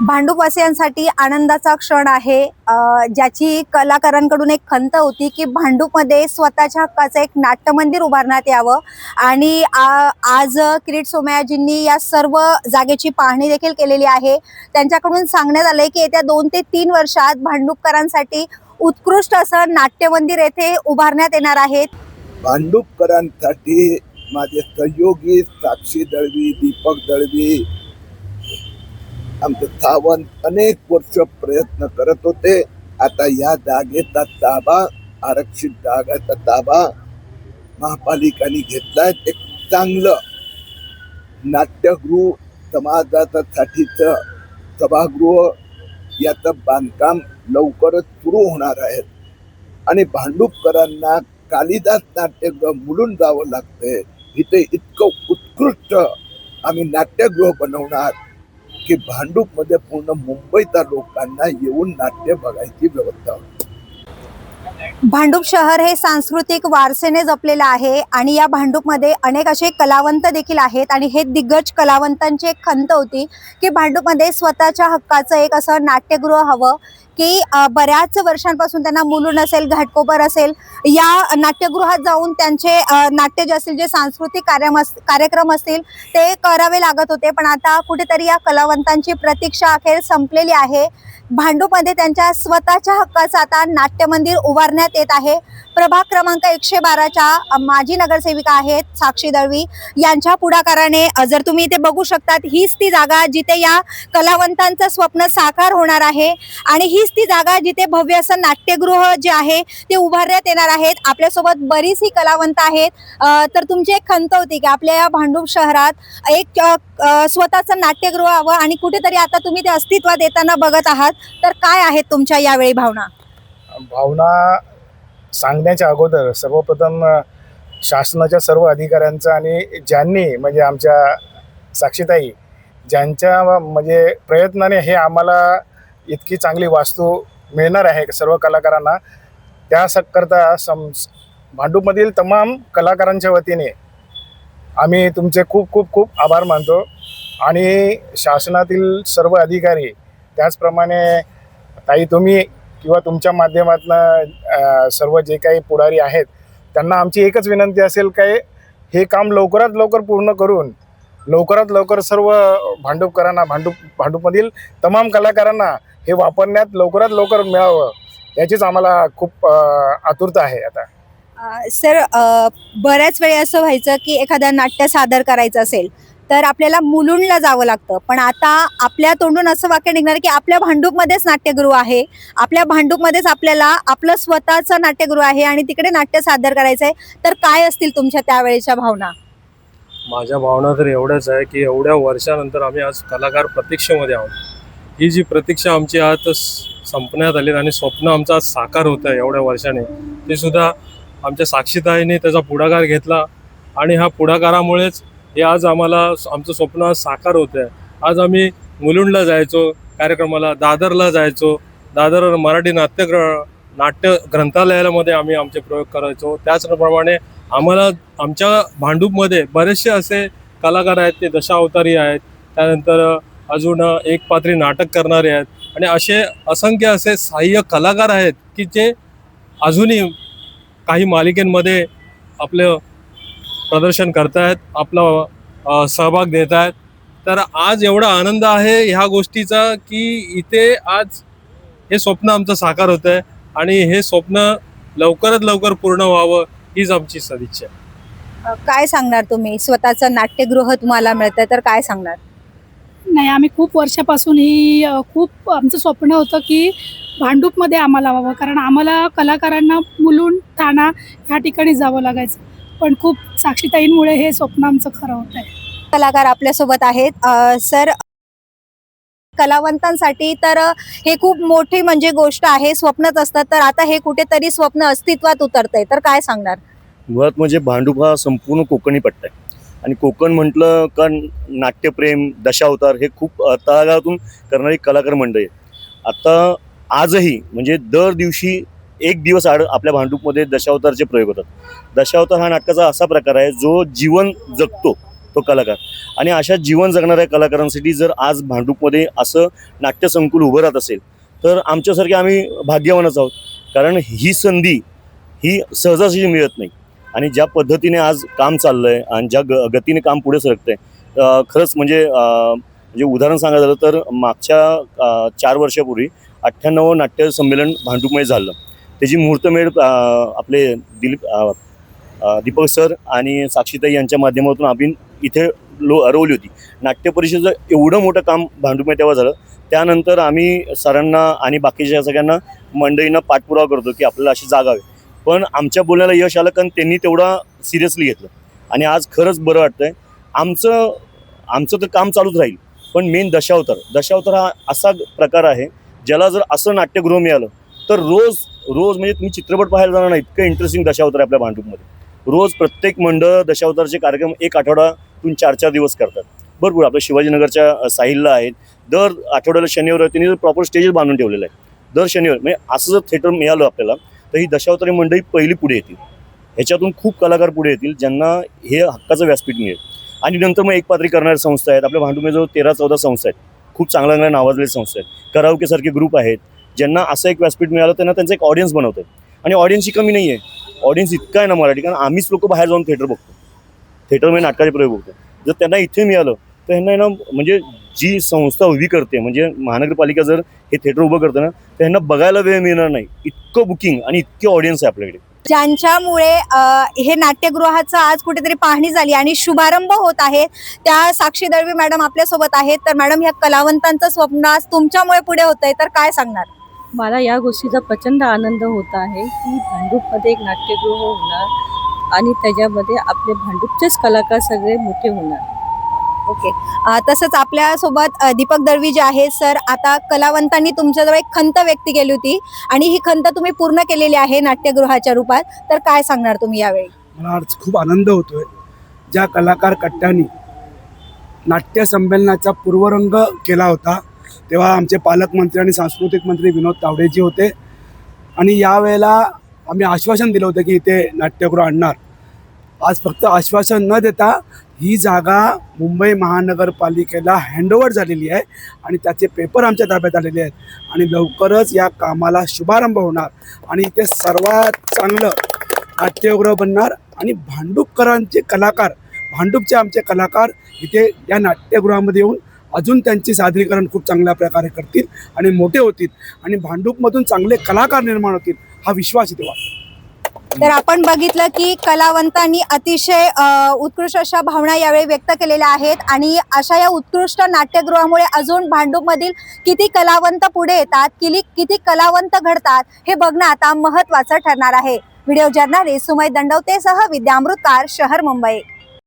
भांडूपवासियांसाठी आनंदाचा क्षण आहे. ज्याची कलाकारांकडून एक खंत होती की भांडूपमध्ये स्वतःच्या हक्काचं एक नाट्यमंदिर उभारण्यात यावं. आणि आ- आज किरीट सोमयाजींनी या सर्व जागेची पाहणी देखील केलेली आहे. त्यांच्याकडून सांगण्यात आलंय की येत्या दोन ते तीन वर्षात भांडूपकरांसाठी उत्कृष्ट असं नाट्यमंदिर येथे उभारण्यात येणार आहे. भांडूपकरांसाठी माझे सहयोगी साक्षी दळवी दीपक दळवी आमचे सावंत अनेक वर्ष प्रयत्न करत होते. आता या जागेचा ताबा आरक्षित जागाचा ताबा महापालिकाने घेतलाय. एक चांगलं नाट्यगृह समाजासाठीच सभागृह याचं बांधकाम लवकरच सुरू होणार आहे. आणि भांडूपकरांना कालिदास नाट्यगृह मुलून जावं लागतंय. इथे इतकं उत्कृष्ट आम्ही नाट्यगृह बनवणार. की भांडूपमध्ये पूर्ण मुंबईच्या लोकांना येऊन नाट्य बघायची व्यवस्था होती. भांडूप शहर हे सांस्कृतिक वारसेने जपलेलं आहे आणि या भांडूपमध्ये अनेक असे कलावंत देखील आहेत आणि हे दिग्गज कलावंतांची एक खंत होती की भांडूपमध्ये स्वतःच्या हक्काचं एक असं नाट्यगृह हवं की बऱ्याच वर्षांपासून त्यांना मुलून असेल घाटकोपर असेल या नाट्यगृहात जाऊन त्यांचे नाट्य जे असतील जे सांस्कृतिक कार्यम कार्यक्रम असतील ते करावे लागत होते. पण आता कुठेतरी या कलावंतांची प्रतीक्षा अखेर संपलेली आहे भांडूपमध्ये त्यांच्या स्वतःच्या हक्काचं आता नाट्यमंदिर उभारण्यात येत आहे. प्रभाग क्रमांक एकशे बाराच्या माजी नगरसेविका आहेत साक्षी दळवी. यांच्या पुढाकाराने जर तुम्ही इथे बघू शकतात हीच ती जागा जिथे या कलावंतांचं स्वप्न साकार होणार आहे. आणि हीच ती जागा जिथे भव्य असं नाट्यगृह जे आहे ते उभारण्यात येणार आहेत. आपल्यासोबत बरीचशी कलावंत आहेत. तर तुमची एक खंत होती की आपल्या या भांडूप शहरात एक स्वतःचं नाट्यगृह हवं आणि कुठेतरी आता तुम्ही ते अस्तित्वात येताना बघत आहात. तर काय आहेत तुमच्या यावेळी भावना? भावना सांगण्याच्या अगोदर सर्वप्रथम शासनाच्या सर्व अधिकाऱ्यांचा आणि ज्यांनी म्हणजे आमच्या साक्षीताई ज्यांच्या म्हणजे प्रयत्नाने हे आम्हाला इतकी चांगली वास्तू मिळणार आहे सर्व कलाकारांना त्या स- करता सम भांडूपमधील तमाम कलाकारांच्या वतीने आम्ही तुमचे खूप खूप खूप आभार मानतो आणि शासनातील सर्व अधिकारी त्याचप्रमाणे ताई तुम्ही किंवा तुमच्या माध्यमातून सर्व जे काही पुढारी आहेत त्यांना आमची एकच विनंती असेल काय हे काम लवकरात लवकर पूर्ण करून लवकरात लवकर सर्व भांडूपकरांना भांडूप भांडूपमधील तमाम कलाकारांना हे वापरण्यात लवकरात लवकर मिळावं याचीच आम्हाला खूप आतुरता आहे आता. सर बऱ्याच वेळी असं व्हायचं की एखादं नाट्य सादर करायचं असेल तर आपल्याला मुलुंडला जावं लागतं. पण आता आपल्या तोंडून असं वाक्य निघणार की आपल्या भांडूपमध्येच नाट्यगृह आहे. आपल्या भांडूपमध्येच आपल्याला आपलं स्वतःचं नाट्यगृह आहे आणि तिकडे नाट्य सादर करायचं आहे तर काय असतील तुमच्या त्यावेळेच्या भावना? माझ्या भावना तर एवढ्याच आहे की एवढ्या वर्षानंतर आम्ही आज कलाकार प्रतीक्षेमध्ये आहोत. ही जी प्रतीक्षा आमची आज संपण्यात आली आणि स्वप्न आमचं आज साकार होतं आहे एवढ्या वर्षाने ते सुद्धा आमच्या साक्षीताईने त्याचा पुढाकार घेतला आणि ह्या पुढाकारामुळेच हे आज आम्हाला आमचं स्वप्न आज साकार होतं आहे आज आम्ही मुलुंडला जायचो कार्यक्रमाला दादरला जायचो. दादर मराठी नाट्यग्र नाट्य ग्रंथालयामध्ये आम्ही आमचे प्रयोग करायचो. त्याचप्रमाणे आम्हाला आमच्या भांडूपमध्ये बरेचसे असे कलाकार आहेत ते दशावतारी आहेत. त्यानंतर अजून एक पात्री नाटक करणारे आहेत. आणि असे असंख्य असे सहाय्य कलाकार आहेत की जे अजूनही काही मालिकेंमध्ये आपलं प्रदर्शन करतायत आपला सहभाग देत आहेत तर आज एवढा आनंद आहे ह्या गोष्टीचा की इथे आज हे स्वप्न आमचं साकार होतं आहे आणि हे स्वप्न लवकरात लवकर पूर्ण व्हावं हीच आमची सदिच्छा आहे. काय सांगणार तुम्ही? स्वतःचं नाट्यगृह तुम्हाला मिळतंय तर काय सांगणार? नाही आम्ही खूप वर्षापासून ही अ, खूप आमचं स्वप्न होतं की भांडूपमध्ये आम्हाला व्हावं. कारण आम्हाला कलाकारांना मुलुंड ठाणा ह्या ठिकाणी जावं लागायचं. पण खूप साक्षीताईंमुळे हे स्वप्न आमचं खरं होत आहे कलाकार आपल्यासोबत आहेत. सर कलावंतांसाठी तर हे खूप मोठी म्हणजे गोष्ट आहे स्वप्नच असतात. तर आता हे कुठेतरी स्वप्न अस्तित्वात उतरतंय. तर काय सांगणार? मुळात म्हणजे भांडूप हा संपूर्ण कोकणी पट्टा आहे. आणि कोकण म्हटलं का नाट्यप्रेम दशावतार हे खूप तळागाळातून करणारी कलाकार मंडळी आहे आता आजही म्हणजे दर दिवशी एक दिवस आड आपल्या भांडूपमध्ये दशावतारचे प्रयोग होतात. दशावतार हा नाटकाचा असा प्रकार आहे जो जीवन जगतो तो कलाकार. आणि अशा जीवन जगणाऱ्या कलाकारांसाठी जर आज भांडूपमध्ये असं नाट्यसंकुल उभं राहत असेल तर आमच्यासारखे आम्ही भाग्यवानच आहोत. कारण ही संधी ही सहजासहजी मिळत नाही. आणि ज्या पद्धतीने आज काम चाललं आहे आणि ज्या ग गतीने काम पुढे सरकतं आहे खरंच म्हणजे म्हणजे उदाहरण सांगायचं झालं तर मागच्या चार वर्षापूर्वी अठ्ठ्याण्णव नाट्य संमेलन भांडूपमध्ये झालं. त्याची मुहूर्तमेढ आपले दिलीप दीपक सर आणि साक्षीताई यांच्या माध्यमातून आम्ही इथे लो रोवली होती. नाट्य परिषदेचं एवढं मोठं काम भांडूपमध्ये तेव्हा झालं. त्यानंतर आम्ही सरांना आणि बाकीच्या सगळ्यांना मंडळींना पाठपुरावा करतो की आपल्याला अशी जागा हवी. पण आमच्या बोलण्याला यश आलं कारण त्यांनी तेवढा सिरियसली घेतलं. आणि आज खरंच बरं वाटतंय. आमचं आमचं तर काम चालूच राहील. पण मेन दशावतार. दशावतार हा असा प्रकार आहे ज्याला जर असं नाट्यगृह मिळालं तर रोज रोज म्हणजे तुम्ही चित्रपट पाहायला जाणार नाही इतकं इंटरेस्टिंग दशावतार आहे आपल्या भांडूपमध्ये रोज प्रत्येक मंडळ दशावतारचे कार्यक्रम एक आठवडातून चार चार दिवस करतात. भरपूर आपल्या शिवाजीनगरच्या साहिलला आहेत. दर आठवड्याला शनिवार त्यांनी प्रॉपर स्टेजच बांधून ठेवलेलं आहे. दर शनिवार म्हणजे असं जर थिएटर मिळालं आपल्याला तर ही दशावतारी मंडळी पहिली पुढे येतील. ह्याच्यातून खूप कलाकार पुढे येतील ज्यांना हे हक्काचं व्यासपीठ मिळेल. आणि नंतर मग एक पात्री करणाऱ्या संस्था आहेत. आपल्या भांडुमे जवळ तेरा चौदा संस्था आहेत. खूप चांगल्या चांगल्या नावाजलेल्या संस्था आहेत. करावकेसारखे ग्रुप आहेत. ज्यांना असं एक व्यासपीठ मिळालं त्यांना त्यांचं एक ऑडियन्स बनवते आणि ऑडियन्सची कमी नाही आहे ऑडियन्स इतका आहे ना मराठी कारण आम्हीच लोक बाहेर जाऊन थिएटर बघतो. थिएटरमध्ये नाटकाचे प्रयोग बघतो. जर त्यांना इथे मिळालं तर ह्यांना ना म्हणजे जी संस्था उभी करते म्हणजे महानगरपालिका जर हे थिएटर उभं करते ना तर ह्यांना बघायला वेळ मिळणार नाही. इतकं बुकिंग आणि इतके ऑडियन्स आहे आपल्याकडे. ज्यांच्यामुळे हे नाट्यगृहाचं आज कुठेतरी पाहणी झाली आणि शुभारंभ होत आहे त्या साक्षी दळवी मॅडम आपल्यासोबत आहेत. तर मॅडम ह्या कलावंतांचं स्वप्न आज तुमच्यामुळे पुढे होत आहे तर काय सांगणार? मला या गोष्टीचा प्रचंड आनंद होत आहे की भांडूपमध्ये एक नाट्यगृह होणार आणि त्याच्यामध्ये आपले भांडूपचेच कलाकार सगळे मोठे होणार. ओके. तसंच आपल्यासोबत दीपक दळवी जे आहेत सर आता कलावंतांनी तुमच्याजवळ एक खंत व्यक्त केली होती आणि ही खंत तुम्ही पूर्ण केलेली आहे नाट्यगृहाच्या रूपात. तर काय सांगणार तुम्ही यावेळी? मला आज खूप आनंद होतोय. ज्या कलाकार कट्ट्यांनी नाट्य संमेलनाचा पूर्वरंग केला होता तेव्हा आमचे पालकमंत्री आणि सांस्कृतिक मंत्री विनोद तावडेजी होते. आणि यावेळेला आम्ही आश्वासन दिलं होतं की इथे नाट्यगृह आणणार. आज फक्त आश्वासन न देता ही जागा मुंबई महानगरपालिकेला हँडओव्हर झालेली आहे आणि त्याचे पेपर आमच्या ताब्यात आलेले आहेत. आणि लवकरच या कामाला शुभारंभ होणार आणि इथे सर्वात चांगलं नाट्यगृह बनणार आणि भांडूपकरांचे कलाकार भांडूपचे आमचे कलाकार इथे या नाट्यगृहामध्ये येऊन अजून त्यांचे सादरीकरण खूप चांगल्या प्रकारे करतील आणि मोठे होतील आणि भांडूपमधून चांगले कलाकार निर्माण होतील हा विश्वास इथे वाटतो तर आपण बघितलं की कलावंतांनी अतिशय उत्कृष्ट अशा भावना यावेळी व्यक्त केलेल्या आहेत आणि अशा या उत्कृष्ट नाट्यगृहामुळे अजून भांडूपमधील किती कलावंत पुढे येतात किती किती कलावंत घडतात हे बघणं आता महत्वाचं ठरणार आहे. व्हिडिओ जर्नालिस्ट सुमय दंडवतेसह विद्यामृतकार शहर मुंबई.